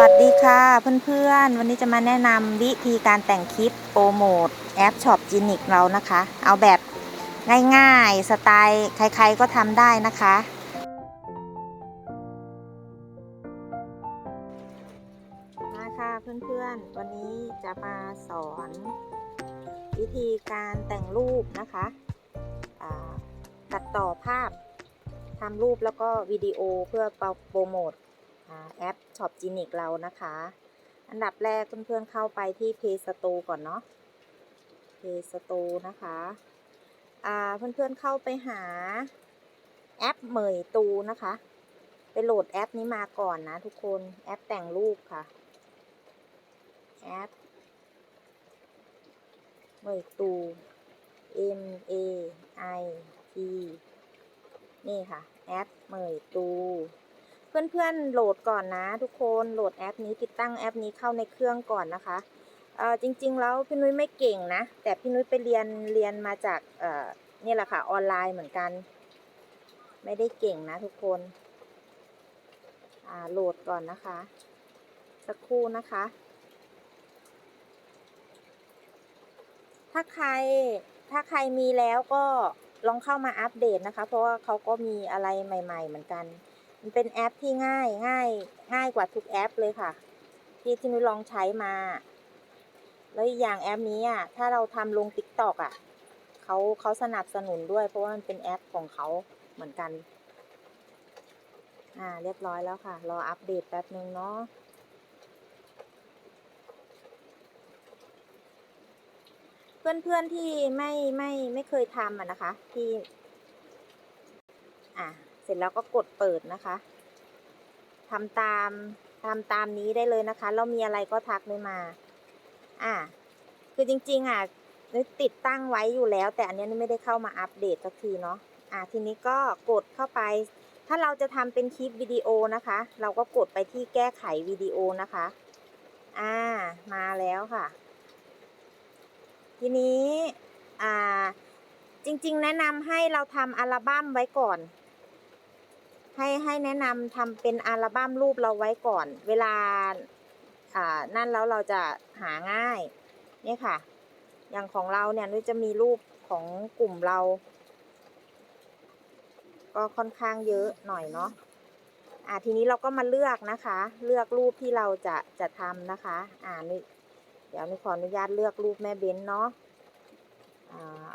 วัสดีค่ะเพื่อนๆ วันนี้จะมาแนะนำวิธีการแต่งคลิปโปรโมทแอปช็อปจินิกเรานะคะ เอาแบบง่ายๆ สไตล์ใครๆก็ทำได้นะคะ มาค่ะเพื่อนๆ วันนี้จะมาสอน วิธีการแต่งรูปนะคะตัดต่อภาพทำรูปแล้วก็วิดีโอเพื่อโปรโมท แอป Shop g e n i c เรานะคะ อันดับแรกเพื่อนๆเข้าไปที่ Play Store ก่อนเนาะ Play Store นะคะอ่าเพื่อนๆเข้าไปหาแอปเหมยตูนะคะ ไปโหลดแอปนี้มาก่อนนะทุกคนแอปแต่งรูปค่ะ แอปเหมยตู M A I T นี่ค่ะ แอปเหมยตู เพื่อนๆโหลดก่อนนะ ทุกคนโหลดแอปนี้ติดตั้งแอปนี้เข้าในเครื่องก่อนนะคะเอ่อจริงๆแล้วพี่นุ้ยไม่เก่งนะ แต่พี่นุ้ยไปเรียนเรียนมาจากเอ่อนี่แหละค่ะออนไลน์เหมือนกัน ไม่ได้เก่งนะทุกคนอ่าโหลดก่อนนะคะ สักครู่นะคะ ถ้าใครถ้าใครมีแล้วก็ลองเข้ามาอัปเดตนะคะ เพราะว่าเขาก็มีอะไรใหม่ ๆ เหมือนกัน มันเป็นแอปที่ง่ายง่าย ง่ายกว่าทุกแอปเลยค่ะ ที่ที่นุ้ยลองใช้มา แล้วอย่างแอปนี้อะถ้าเราทำลงติ๊กตอกอะเขาเขาสนับสนุนด้วย เพราะว่ามันเป็นแอปของเขาเหมือนกัน อ่า เรียบร้อยแล้วค่ะ รออัปเดตแป๊บนึงเนาะเพื่อนๆที่ไม่ไม่ไม่เคยทำอะนะคะ ที่ อะ ร็จแล้วก็กดเปิดนะคะทำตามทำตามนี้ได้เลยนะคะแล้วมีอะไรก็ทักนุ้ยมา อะคือจริง ๆ อะนุ้ยติดตั้งไว้อยู่แล้ว แต่อันนี้นุ้ยไม่ได้เข้ามาอัปเดตสักทีเนาะ อะทีนี้ก็กดเข้าไป ถ้าเราจะทำเป็นคลิปวิดีโอนะคะ เราก็กดไปที่แก้ไขวิดีโอนะคะ อ่า มาแล้วค่ะ ทีนี้ อ่า จริง ๆ แนะนำให้เราทำอัลบั้มไว้ก่อน ให้ให้แนะนำทำเป็นอัลบั้มรูปเราไว้ก่อน เวลาอ่านั่นแล้วเราจะหาง่ายเนี่ยค่ะ อย่างของเราเนี่ยนุ้ยจะมีรูปของกลุ่มเรา ก็ค่อนข้างเยอะหน่อยเนาะอ่าทีนี้เราก็มาเลือกนะคะ เลือกรูปที่เราจะจะทำนะคะ อ่านี่เดี๋ยวนุ้ยขออนุญาตเลือกรูปแม่เบ้นเนาะอ่า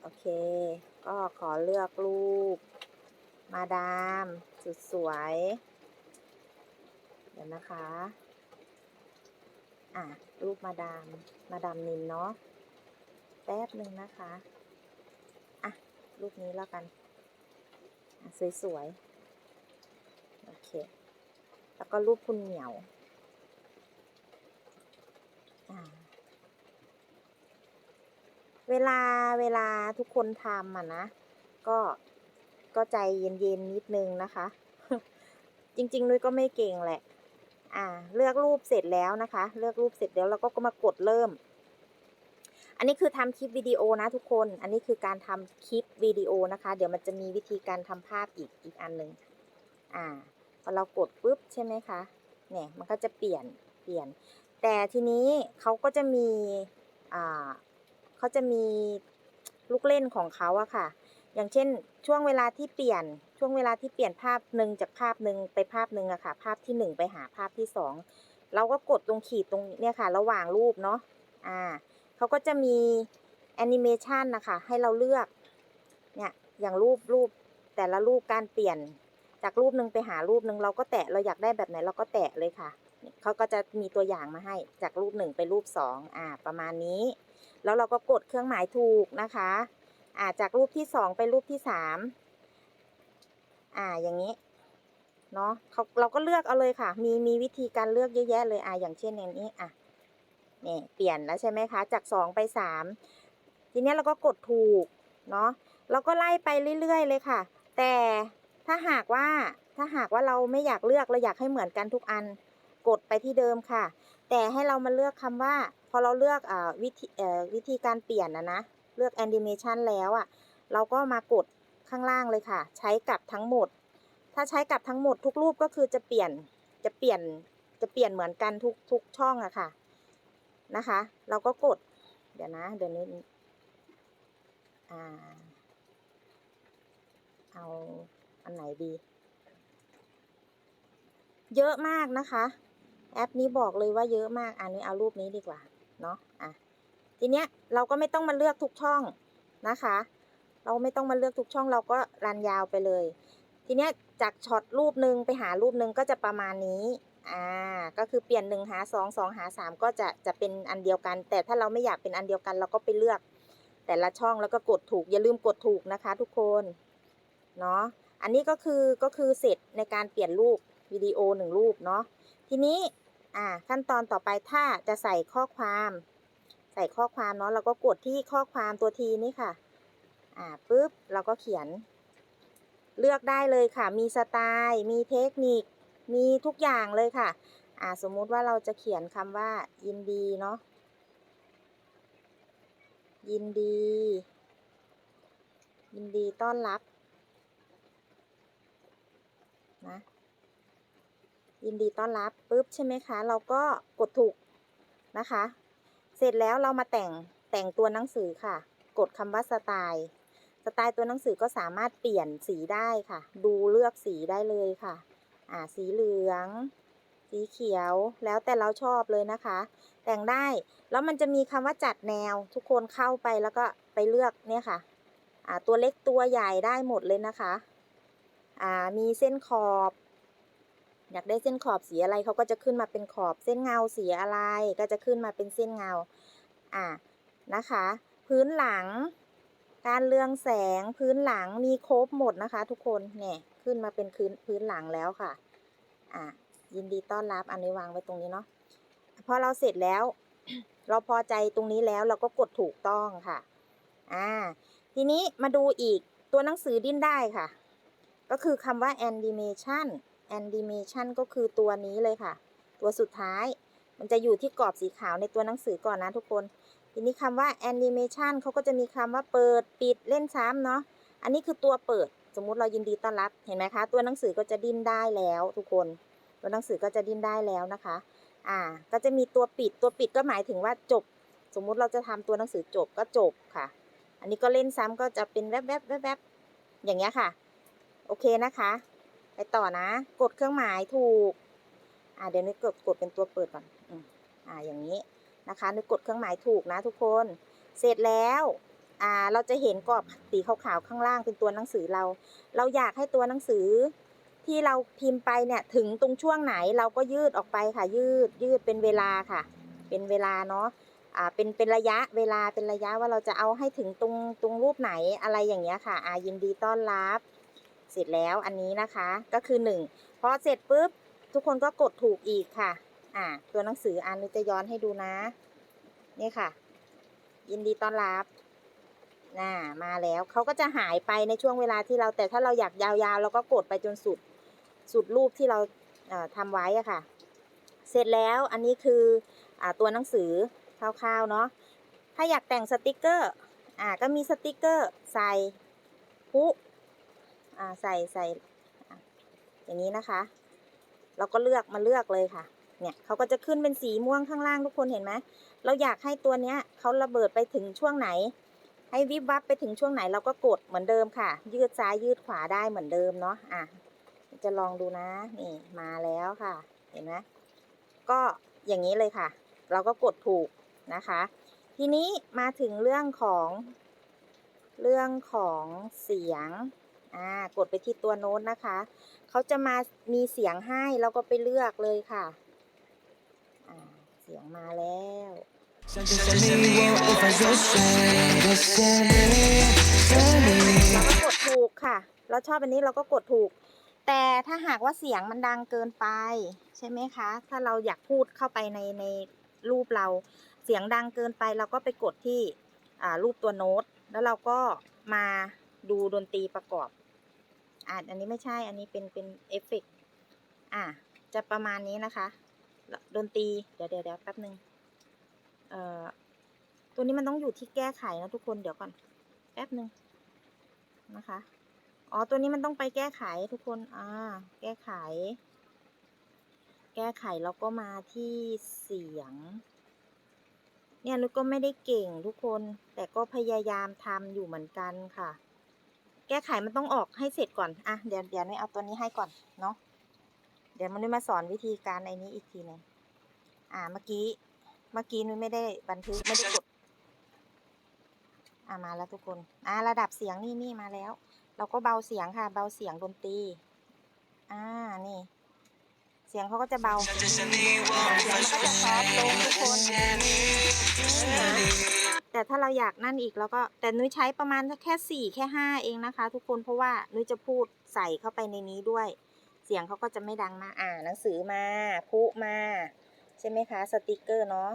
โอเค ก็ขอเลือกรูป มาดามสุดสวย เดี๋ยวนะคะ อะ รูปมาดาม มาดามนินเนาะ แป๊บหนึ่งนะคะ อะ รูปนี้แล้วกันอะสวยๆ โอเค แล้วก็รูปคุณเหมียว อ่าเวลาเวลาทุกคนทำอะนะ ก็ ก็ใจเย็นๆนิดนึงนะคะ จริงๆนุ้ยก็ไม่เก่งแหละ อ่า เลือกรูปเสร็จแล้วนะคะ เลือกรูปเสร็จแล้วเราก็มากดเริ่ม อันนี้คือทำคลิปวิดีโอนะทุกคน อันนี้คือการทำคลิปวิดีโอนะคะ เดี๋ยวมันจะมีวิธีการทำภาพอีกอีกอันหนึ่งอ่าพอเรากดปุ๊บใช่ไหมคะ เนี่ยมันก็จะเปลี่ยนเปลี่ยน แต่ทีนี้เขาก็จะมี อ่าเขาจะมีลูกเล่นของเขาอะค่ะ อย่างเช่น ช่วงเวลาที่เปลี่ยนช่วงเวลาที่เปลี่ยนภาพหนึ่งจากภาพหนึ่งไปภาพหนึ่งอะค่ะ ภาพที่หนึ่งไปหาภาพที่สองเราก็กดตรงขีดตรงเนี่ยค่ะ ระหว่างรูปเนาะอ่าเขาก็จะมีแอนิเมชันนะคะ ให้เราเลือกเนี่ยอย่างรูปรูปแต่ละรูปการเปลี่ยนจากรูปหนึ่งไปหารูปหนึ่งเราก็แตะเราอยากได้แบบไหนเราก็แตะเลยค่ะเขาก็จะมีตัวอย่างมาให้จากรูปหนึ่งไปรูปสองอ่าประมาณนี้ แล้วเราก็กดเครื่องหมายถูกนะคะ อ่าจากรูปที่สองไปรูปที่สามอ่าอย่างนี้เนาะเขาเราก็เลือกเอาเลยค่ะ มีมีวิธีการเลือกเยอะแยะเลยอ่าอย่างเช่นอย่างนี้อะเนี่ยเปลี่ยนแล้วใช่ไหมคะ จากสองไปสามทีนี้เราก็กดถูกเนาะเราก็ไล่ไปเรื่อยๆเลยค่ะ แต่ถ้าหากว่าถ้าหากว่าเราไม่อยากเลือกเราอยากให้เหมือนกันทุกอันกดไปที่เดิมค่ะ แต่ให้เรามาเลือกคำว่า พอเราเลือกอวิธีวิธีการเปลี่ยนนะนะ เลือกแอนิเมชันแล้วอะ่ะ เราก็มากดข้างล่างเลยค่ะ ใช้กับทั้งหมด ถ้าใช้กับทั้งหมดทุกรูปก็คือจะเปลี่ยน จะเปลี่ยน จะเปลี่ยนเหมือนกันทุกทุกช่องอะค่ะ นะคะ เราก็กด เดี๋ยวนะ เดี๋ยวนี้อ่าเอาอันไหนดี เยอะมากนะคะ แอปนี้บอกเลยว่าเยอะมาก อันนี้เอารูปนี้ดีกว่า เนาะอะ ทีเนี้ยเราก็ไม่ต้องมาเลือกทุกช่องนะคะ เราไม่ต้องมาเลือกทุกช่องเราก็รันยาวไปเลย ทีเนี้ยจากช็อตรูปหนึ่งไปหารูปหนึ่งก็จะประมาณนี้อ่าก็คือเปลี่ยนหนึ่งหาสองสองหาสามก็จะจะเป็นอันเดียวกัน แต่ถ้าเราไม่อยากเป็นอันเดียวกัน เราก็ไปเลือก แต่ละช่องแล้วก็กดถูกอย่าลืมกดถูกนะคะ ทุกคนเนาะอันนี้ก็คือก็คือเสร็จในการเปลี่ยนรูปวิดีโอหนึ่งรูปเนาะทีนี้อ่าขั้นตอนต่อไปถ้าจะใส่ข้อความ ใส่ข้อความเนาะเราก็กดที่ข้อความตัวทีนี่ค่ะ อ่าปุ๊บเราก็เขียน เลือกได้เลยค่ะ มีสไตล์ มีเทคนิค มีทุกอย่างเลยค่ะ อ่าสมมุติว่าเราจะเขียนคำว่า ยินดีเนาะยินดี ยินดีต้อนรับนะยินดีต้อนรับปุ๊บใช่ไหมคะ เราก็กดถูกนะคะ เสร็จแล้วเรามาแต่งแต่งตัวหนังสือค่ะ กดคำว่าสไตล์สไตล์ตัวหนังสือก็สามารถเปลี่ยนสีได้ค่ะ ดูเลือกสีได้เลยค่ะ อ่า สีเหลือง สีเขียว แล้วแต่เราชอบเลยนะคะ แต่งได้ แล้วมันจะมีคำว่าจัดแนว ทุกคนเข้าไปแล้วก็ไปเลือกเนี่ยค่ะ อ่า ตัวเล็กตัวใหญ่ได้หมดเลยนะคะ อ่า มีเส้นขอบ อยากได้เส้นขอบสีอะไรเขาก็จะขึ้นมาเป็นขอบเส้นเงาสีอะไร ก็จะขึ้นมาเป็นเส้นเงาอ่านะคะ พื้นหลัง การเรืองแสงพื้นหลังมีครบหมดนะคะ ทุกคนเนี่ยขึ้นมาเป็นพื้นพื้นหลังแล้วค่ะอ่ายินดีต้อนรับอันนี้วางไว้ตรงนี้เนาะพอเราเสร็จแล้ว เราพอใจตรงนี้แล้วเราก็กดถูกต้องค่ะอ่าทีนี้มาดูอีกตัวหนังสือดิ้นได้ค่ะ ก็คือคำว่า animation animation ก็คือตัวนี้เลยค่ะ ตัวสุดท้าย มันจะอยู่ที่กรอบสีขาวในตัวหนังสือก่อนนะทุกคน ทีนี้คำว่า animation เขาก็จะมีคำว่าเปิดปิดเล่นซ้ำเนาะ อันนี้คือตัวเปิด สมมุติเรายินดีต้อนรับ เห็นไหมคะ ตัวหนังสือก็จะดิ้นได้แล้วทุกคน ตัวหนังสือก็จะดิ้นได้แล้วนะคะ อ่า ก็จะมีตัวปิด ตัวปิดก็หมายถึงว่าจบ สมมุติเราจะทำตัวหนังสือจบก็จบค่ะ อันนี้ก็เล่นซ้ำก็จะเป็นแวบๆแวบๆอย่างเงี้ยค่ะ โอเคนะคะ ไปต่อนะ กดเครื่องหมายถูก อ่าเดี๋ยวนึกกดกดเป็นตัวเปิดก่อนอ่าอย่างนี้นะคะ นึกกดเครื่องหมายถูกนะทุกคน เสร็จแล้วอ่าเราจะเห็นกรอบสีขาวๆข้างล่างเป็นตัวหนังสือเรา เราอยากให้ตัวหนังสือที่เราพิมพ์ไปเนี่ยถึงตรงช่วงไหนเราก็ยืดออกไปค่ะ ยืดยืดเป็นเวลาค่ะ เป็นเวลาเนาะอ่าเป็นเป็นระยะเวลาเป็นระยะว่าเราจะเอาให้ถึงตรงตรงรูปไหนอะไรอย่างเงี้ยค่ะอ่ายินดีต้อนรับ เสร็จแล้วอันนี้นะคะก็คือหนึ่งพอเสร็จปุ๊บทุกคนก็กดถูกอีกค่ะ อ่า ตัวหนังสืออันนี้จะย้อนให้ดูนะ นี่ค่ะ ยินดีต้อนรับน่ามาแล้วเขาก็จะหายไปในช่วงเวลาที่เราแต่ถ้าเราอยากยาวๆเราก็กดไปจนสุดสุดรูปที่เราเอ่อทำไว้อะค่ะ เสร็จแล้วอันนี้คืออตัวหนังสือคร่าวๆเนาะถ้าอยากแต่งสติกเกอร์อ่าก็มีสติกเกอร์ใส่ผู้อ่า ใส่ใส่อะอย่างนี้นะคะ เราก็เลือกมาเลือกเลยค่ะ เนี่ยเขาก็จะขึ้นเป็นสีม่วงข้างล่างทุกคนเห็นไหมเราอยากให้ตัวเนี้ยเขาระเบิดไปถึงช่วงไหน ให้วิบวับไปถึงช่วงไหนเราก็กดเหมือนเดิมค่ะ ยืดซ้ายยืดขวาได้เหมือนเดิมเนาะอะจะลองดูนะนี่มาแล้วค่ะ เห็นไหมก็อย่างนี้เลยค่ะ เราก็กดถูกนะคะ ทีนี้มาถึงเรื่องของเรื่องของเสียง อ่ากดไปที่ตัวโน้ตนะคะ เขาจะมามีเสียงให้เราก็ไปเลือกเลยค่ะอ่าเสียงมาแล้วเราก็กดถูกค่ะ เราชอบอันนี้เราก็กดถูก แต่ถ้าหากว่าเสียงมันดังเกินไป ใช่ไหมคะ ถ้าเราอยากพูดเข้าไปในในรูปเราเสียงดังเกินไปเราก็ไปกดที่รูปตัวโน้ต แล้วเราก็มาดูดนตรีประกอบ อ่าอันนี้ไม่ใช่อันนี้เป็นเป็นเอฟเฟกต์อ่าจะประมาณนี้นะคะดนตรีเดี๋ยวเดี๋ยวเดี๋ยวแป๊บนึงเอ่อตัวนี้มันต้องอยู่ที่แก้ไขนะทุกคนเดี๋ยวก่อนแป๊บนึงนะคะอ๋อตัวนี้มันต้องไปแก้ไขทุกคนอ่าแก้ไข แก้ไขแล้วก็มาที่เสียง เนี่ยนุกก็ไม่ได้เก่งทุกคน แต่ก็พยายามทำอยู่เหมือนกันค่ะ แก้ไขมันต้องออกให้เสร็จก่อน อะ เดี๋ยวเดี๋ยวนุ้ยเอาตัวนี้ให้ก่อนเนาะ เดี๋ยวมันนุ้ยมาสอนวิธีการไอ้นี้อีกทีหนึงอ่า เมื่อกี้ เมื่อกี้นุ้ยไม่ได้บันทึกไม่ได้กด อ่ามาแล้วทุกคน อ่า ระดับเสียงนี่นี่มาแล้ว เราก็เบาเสียงค่ะ เบาเสียงดนตรี อ่า นี่ เสียงเขาก็จะเบา เสียงมันก็จะซอฟต์ลงทุกคนนะ แต่ถ้าเราอยากนั่นอีกแล้วก็แต่นุ้ยใช้ประมาณแค่สี่แค่ห้าเองนะคะ ทุกคนเพราะว่านุ้ยจะพูดใส่เข้าไปในนี้ด้วย เสียงเขาก็จะไม่ดังมากอ่าหนังสือมาพุมา ใช่ไหมคะสติกเกอร์เนาะ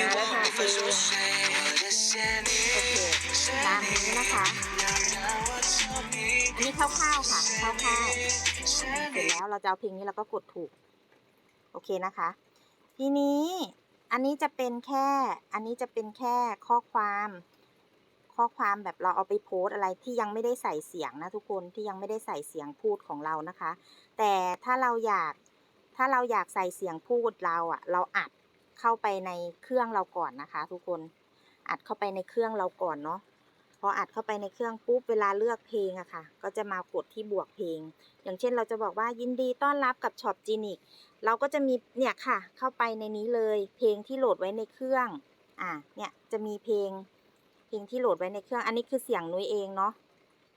มาแล้วค่ะคือโอเคตามนี้นะคะอันนี้คร่าวๆค่ะคร่าวๆเสร็จแล้วเราจะเอาเพลงนี้เราก็กดถูก โอเคนะคะ ทีนี้ อันนี้จะเป็นแค่ อันนี้จะเป็นแค่ข้อความ ข้อความแบบเราเอาไปโพสอะไรที่ยังไม่ได้ใส่เสียงนะทุกคนที่ยังไม่ได้ใส่เสียงพูดของเรานะคะ แต่ถ้าเราอยากถ้าเราอยากใส่เสียงพูดเราอะ่ะ เราอัดเข้าไปในเครื่องเราก่อนนะคะ ทุกคนอัดเข้าไปในเครื่องเราก่อนเนาะพออัดเข้าไปในเครื่องปุ๊บเวลาเลือกเพลงอะค่ะ ก็จะมากดที่บวกเพลง อย่างเช่นเราจะบอกว่ายินดีต้อนรับกับช็อปจีนิก เราก็จะมีเนี่ยค่ะ เข้าไปในนี้เลย เพลงที่โหลดไว้ในเครื่อง อ่า เนี่ยจะมีเพลง เพลงที่โหลดไว้ในเครื่อง อันนี้คือเสียงนุ้ยเองเนาะ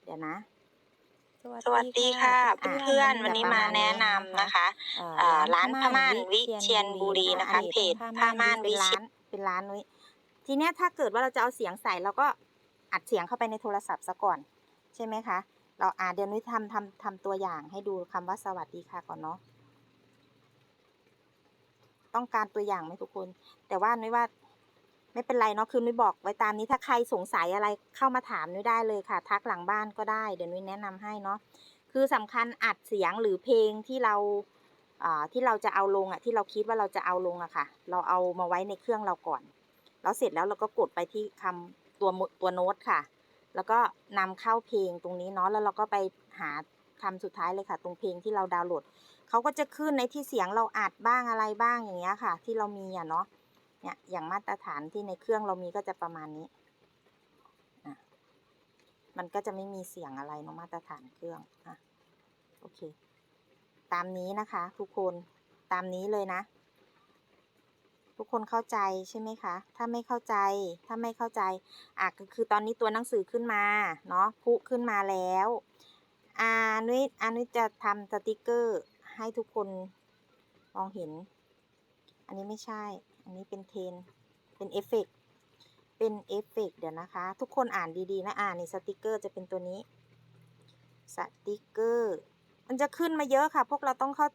เดี๋ยวนะสวัสดีค่ะอ่าเพื่อนๆจะวันนี้ประมาณแนะนำนะคะเอ่อเอ่อร้าร้านนผ้าผ้าม่าม่านนวิวิเชีเชียยนนบุบุรีรีนะนะคะคะเพเพจจผ้าผ้าม่าม่านนเป็นวิร้าเชียนนเป็นร้านนุ้ยทีเนี้ยถ้าเกิดว่าเราจะเอาเสียงใส่เราก็อัดเสียงเข้าไปในโทรศัพท์ซะก่อน ใช่ไหมคะ เราอ่าเดี๋ยวนุ้ยทำทำทำตัวอย่างให้ดูคำว่าสวัสดีค่ะก่อนเนาะ ต้องการตัวอย่างไหมทุกคน แต่ว่านุ้ยว่าไม่เป็นไรเนาะคือนุ้ยบอกไว้ตามนี้ถ้าใครสงสัยอะไรเข้ามาถามนุ้ยได้เลยค่ะ ทักหลังบ้านก็ได้เดี๋ยวนุ้ยแนะนำให้เนาะคือสำคัญอัดเสียงหรือเพลงที่เราที่เราจะเอาลงอะที่เราคิดว่าเราจะเอาลงอะค่ะ เราเอามาไว้ในเครื่องเราก่อนแล้วเสร็จแล้วเราก็กดไปที่คำตัวมุตัวโน้ตค่ะ แล้วก็นำเข้าเพลงตรงนี้เนาะแล้วเราก็ไปหา คำสุดท้ายเลยค่ะ ตรงเพลงที่เราดาวน์โหลดเขาก็จะขึ้นในที่เสียงเราอัดบ้างอะไรบ้างอย่างเงี้ยค่ะ ที่เรามีอะเนาะเนี่ยอย่างมาตรฐานที่ในเครื่องเรามีก็จะประมาณนี้อะมันก็จะไม่มีเสียงอะไรเนาะมาตรฐานเครื่องอะโอเค ตามนี้นะคะ ทุกคนตามนี้เลยนะ ทุกคนเข้าใจใช่ไหมคะ ถ้าไม่เข้าใจถ้าไม่เข้าใจอะก็คือตอนนี้ตัวหนังสือขึ้นมาเนาะพุขึ้นมาแล้ว อ่านุ้ยอานุ้ยจะทำสติกเกอร์ให้ทุกคนมองเห็น อันนี้ไม่ใช่ อันนี้เป็นเทน เป็นเอฟเฟกต์เป็นเอฟเฟกต์เดี๋ยวนะคะ ทุกคนอ่านดีๆนะ อ่านในสติกเกอร์จะเป็นตัวนี้ สติกเกอร์ มันจะขึ้นมาเยอะค่ะ พวกเราต้องเข้า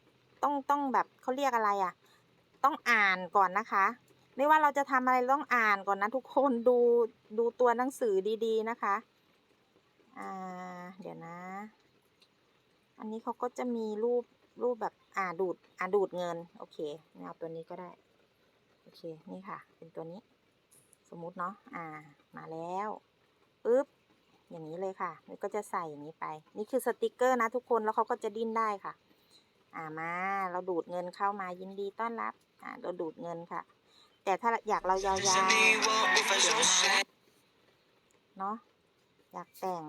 ต้อง ต้องแบบเขาเรียกอะไรอะ ต้องอ่านก่อนนะคะ ไม่ว่าเราจะทำอะไรต้องอ่านก่อนนะ ทุกคน ดู ดูตัวหนังสือดีๆนะคะ อ่า เดี๋ยวนะ อันนี้เขาก็จะมีรูปรูปแบบอ่าดูดอ่าดูดเงิน โอเคเอาตัวนี้ก็ได้ โอเค นี่ค่ะ เป็นตัวนี้ สมมุติเนาะอ่า มาแล้วปึ๊บอย่างนี้เลยค่ะนี่ก็จะใส่อย่างนี้ไป นี่คือสติกเกอร์นะทุกคนแล้วเขาก็จะดิ้นได้ค่ะ อ่ามา เราดูดเงินเข้ามายินดีต้อนรับ อ่าเราดูดเงินค่ะ แต่ถ้าอยากเรายาวๆเนาะอยากแต่ง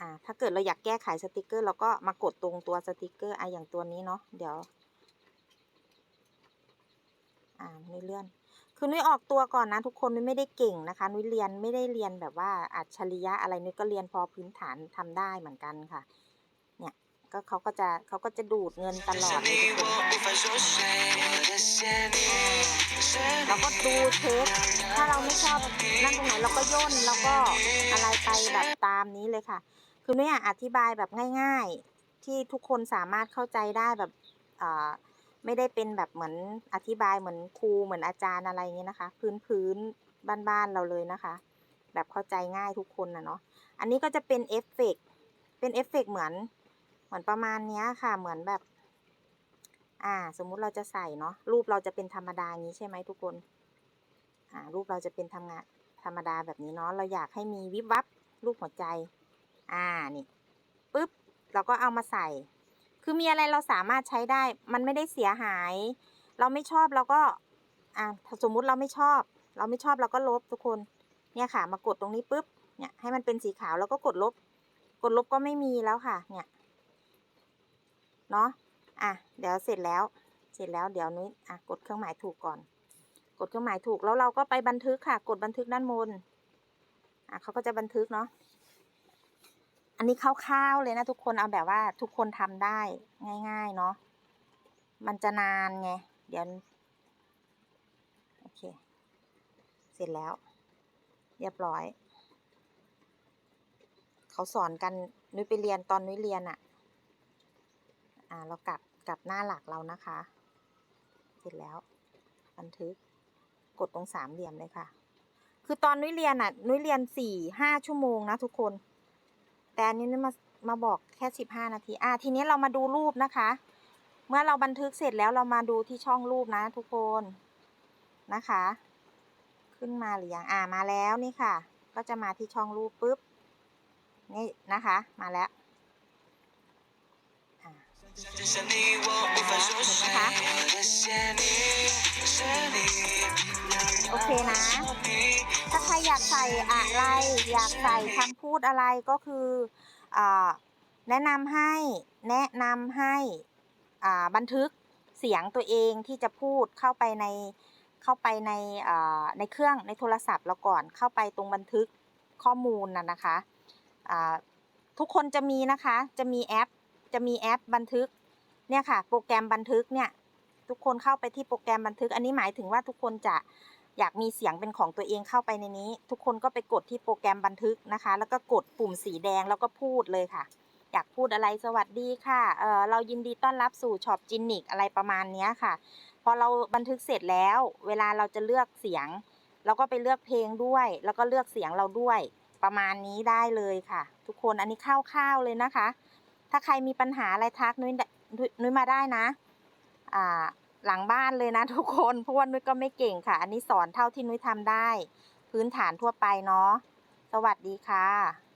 อ่า ถ้าเกิดเราอยากแก้ไขสติกเกอร์เราก็มากดตรงตัวสติกเกอร์อะอย่างตัวนี้เนาะเดี๋ยว อ่านุ้ยเลื่อน คือนุ้ยออกตัวก่อนนะ ทุกคนนุ้ยไม่ได้เก่งนะคะนุ้ยเรียนไม่ได้เรียนแบบว่าอัจฉริยะอะไรนุ้ยก็เรียนพอพื้นฐานทำได้เหมือนกันค่ะ เนี่ยก็เขาก็จะเขาก็จะดูดเงินตลอดเลยทุกคนเราก็ดูเทคถ้าเราไม่ชอบนั่นตรงไหนเราก็ย่นแล้วก็อะไรไปแบบตามนี้เลยค่ะ คือนุ้ยอยากอธิบายแบบง่าย ๆ ที่ทุกคนสามารถเข้าใจได้แบบอ่าไม่ได้เป็นแบบเหมือนอธิบายเหมือนครูเหมือนอาจารย์อะไรเงี้ยนะคะ พื้นพื้นบ้านๆเราเลยนะคะ แบบเข้าใจง่ายทุกคนนะเนาะอันนี้ก็จะเป็นเอฟเฟกต์เป็นเอฟเฟกต์เหมือนเหมือนประมาณเนี้ยค่ะ เหมือนแบบ อ่า สมมุติเราจะใส่เนาะรูปเราจะเป็นธรรมดาอย่างนี้ใช่ไหมทุกคน อ่า รูปเราจะเป็นทำงานธรรมดาแบบนี้เนาะเราอยากให้มีวิบวับรูปหัวใจ อ่านี่ปุ๊บเราก็เอามาใส่ คือมีอะไรเราสามารถใช้ได้ มันไม่ได้เสียหาย เราไม่ชอบเราก็อ่าสมมุติเราไม่ชอบ เราไม่ชอบเราก็ลบทุกคนเนี่ยค่ะ มากดตรงนี้ปุ๊บเนี่ยให้มันเป็นสีขาวแล้วก็กดลบ กดลบก็ไม่มีแล้วค่ะ เนี่ยเนาะอะเดี๋ยวเสร็จแล้ว เสร็จแล้วเดี๋ยวนุ้อะกดเครื่องหมายถูกก่อน กดเครื่องหมายถูกแล้วเราก็ไปบันทึกค่ะ กดบันทึกด้านบนอะเขาก็จะบันทึกเนาะ อันนี้คร่าวๆเลยนะทุกคนเอาแบบว่าทุกคนทำได้ง่าย ๆ เนาะมันจะนานไง เดี๋ยว โอเค เสร็จแล้ว เรียบร้อย เขาสอนกันนุ้ยไปเรียนตอนนุ้ยเรียนอะ่ะ อ่า เรากลับกลับหน้าหลักเรานะคะ เสร็จแล้ว บันทึก กดตรงสามเหลี่ยมเลยค่ะ คือตอนนุ้ยเรียนอะ่ะ นุ้ยเรียนสี่ห้าชั่วโมงนะทุกคน แต่อันนี้มามาบอกแค่สิบห้านาที อ่าทีนี้เรามาดูรูปนะคะ เมื่อเราบันทึกเสร็จแล้วเรามาดูที่ช่องรูปนะทุกคนนะคะ ขึ้นมาหรือยังอ่ามาแล้วนี่ค่ะ ก็จะมาที่ช่องรูปปุ๊บนี่นะคะมาแล้วอ่าเห็นไหมคะ โอเคนะ ถ้าใครอยากใส่อะไร อยากใส่คำพูดอะไรก็คืออแนะนำให้แนะนำให้บันทึกเสียงตัวเองที่จะพูดเข้าไปในเข้าไปในในเครื่องในโทรศัพท์เราก่อนเข้าไปตรงบันทึกข้อมูลน่ะนะคะทุกคนจะมีนะคะจะมีแอปจะมีแอปบันทึกเนี่ยค่ะโปรแกรมบันทึกเนี่ยทุกคนเข้าไปที่โปรแกรมบันทึก อันนี้หมายถึงว่าทุกคนจะ อยากมีเสียงเป็นของตัวเองเข้าไปในนี้ ทุกคนก็ไปกดที่โปรแกรมบันทึกนะคะ แล้วก็กดปุ่มสีแดงแล้วก็พูดเลยค่ะ อยากพูดอะไรสวัสดีค่ะเออเรายินดีต้อนรับสู่ช็อปจินนิกอะไรประมาณนี้ค่ะ พอเราบันทึกเสร็จแล้ว เวลาเราจะเลือกเสียง เราก็ไปเลือกเพลงด้วย แล้วก็เลือกเสียงเราด้วยประมาณนี้ได้เลยค่ะ ทุกคนอันนี้คร่าวๆเลยนะคะ ถ้าใครมีปัญหาอะไรทักนุ้ยนุ้ยมาได้นะ อ่า หลังบ้านเลยนะทุกคนเพราะว่านุ้ยก็ไม่เก่งค่ะ อันนี้สอนเท่าที่นุ้ยทำได้ พื้นฐานทั่วไปเนาะสวัสดีค่ะ